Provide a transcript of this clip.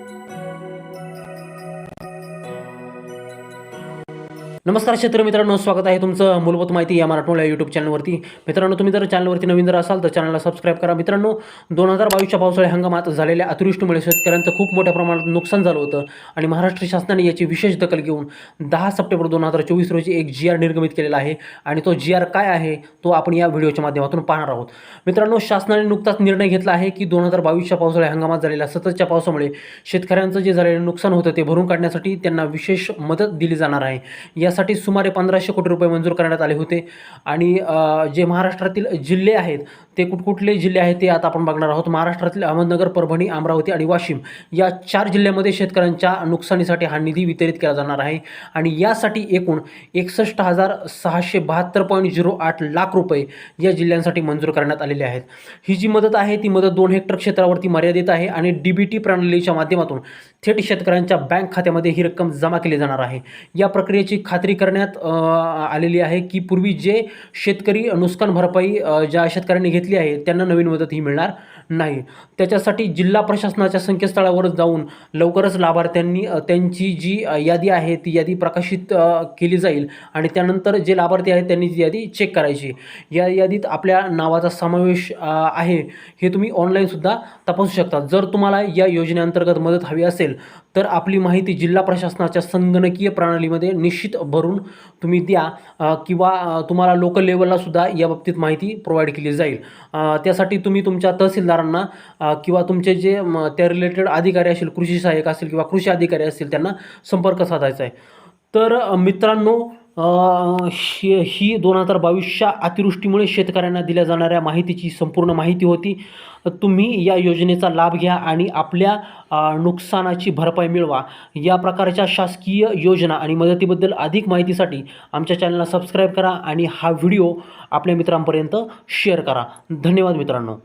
Música नमस्कार क्षेत्र मित्रांनो स्वागत आहे तुमचं मूलभूत माहिती या मराठमोळ्या यूट्यूब चॅनलवरती मित्रांनो तुम्ही जर चॅनलवरती नवीन जर असाल तर चॅनलला सबस्क्राईब करा. मित्रांनो दोन हजार बावीसच्या पावसाळ्या हंगामात झालेल्या अतिवृष्टीमुळे शेतकऱ्यांचं खूप मोठ्या प्रमाणात नुकसान झालं होतं आणि महाराष्ट्र शासनाने याची विशेष दखल घेऊन दहा सप्टेंबर दोन हजार चोवीस रोजी एक जी आर निर्गमित केलेला आहे आणि तो जी आर काय आहे तो आपण या व्हिडिओच्या माध्यमातून पाहणार आहोत. मित्रांनो शासनाने नुकताच निर्णय घेतला आहे की दोन हजार बावीसच्या पावसाळ्या हंगामात झालेल्या सततच्या पावसामुळे शेतकऱ्यांचं जे झालेलं नुकसान होतं ते भरून काढण्यासाठी त्यांना विशेष मदत दिली जाणार आहे. या यासाठी सुमारे पंधराशे कोटी रुपये मंजूर करण्यात आले होते. आणि जे महाराष्ट्रातील जिल्हे आहेत ते कुठकुठले जिल्हे आहेत ते आता आपण बघणार आहोत. महाराष्ट्रातील अहमदनगर परभणी अमरावती आणि वाशिम या चार जिल्ह्यामध्ये शेतकऱ्यांच्या नुकसानीसाठी हा निधी वितरित केला जाणार आहे. आणि यासाठी एकूण एकसष्ट हजार सहाशे बहात्तर पॉईंट झिरो आठ लाख रुपये या जिल्ह्यांसाठी मंजूर करण्यात आलेले आहेत. ही जी मदत आहे ती मदत दोन हेक्टर क्षेत्रावरती मर्यादित आहे आणि डी बी टी प्रणालीच्या माध्यमातून थेट शेतकऱ्यांच्या बँक खात्यामध्ये ही रक्कम जमा केली जाणार आहे. या प्रक्रियेची खात्री करण्यात आलेली आहे की पूर्वी जे शेतकरी नुकसान भरपाई ज्या शेतकऱ्यांनी घेतली आहे त्यांना नवीन मदत ही मिळणार नाही. त्याच्यासाठी जिल्हा प्रशासनाच्या संकेतस्थळावर जाऊन लवकरच लाभार्थ्यांनी त्यांची जी यादी आहे ती यादी प्रकाशित केली जाईल आणि त्यानंतर जे लाभार्थी आहेत त्यांनी ती यादी चेक करायची. या यादीत आपल्या नावाचा समावेश आहे. हे तुम्ही ऑनलाईनसुद्धा तपासू शकता. जर तुम्हाला या योजनेअंतर्गत मदत हवी असेल तर आपली माहिती जिल्हा प्रशासनाच्या संगणकीय प्रणालीमध्ये निश्चित भरून तुम्ही द्या किंवा तुम्हाला लोकल लेवलला सुद्धा याबाबतीत माहिती प्रोव्हाइड केली जाईल. त्यासाठी तुम्ही तुमच्या तहसीलदारांना किंवा तुमचे जे म, त्या रिलेटेड अधिकारी असतील कृषी सहाय्यक असेल किंवा कृषी अधिकारी असतील त्यांना संपर्क साधायचा आहे. तर मित्रांनो ही ही दोन हजार बावीसच्या अतिवृष्टीमुळे शेतकऱ्यांना दिल्या जाणाऱ्या माहितीची संपूर्ण माहिती होती. तुम्ही या योजनेचा लाभ घ्या आणि आपल्या नुकसानाची भरपाई मिळवा. या प्रकारच्या शासकीय योजना आणि मदतीबद्दल अधिक माहितीसाठी आमच्या चॅनलला सबस्क्राईब करा आणि हा व्हिडिओ आपल्या मित्रांपर्यंत शेअर करा. धन्यवाद मित्रांनो.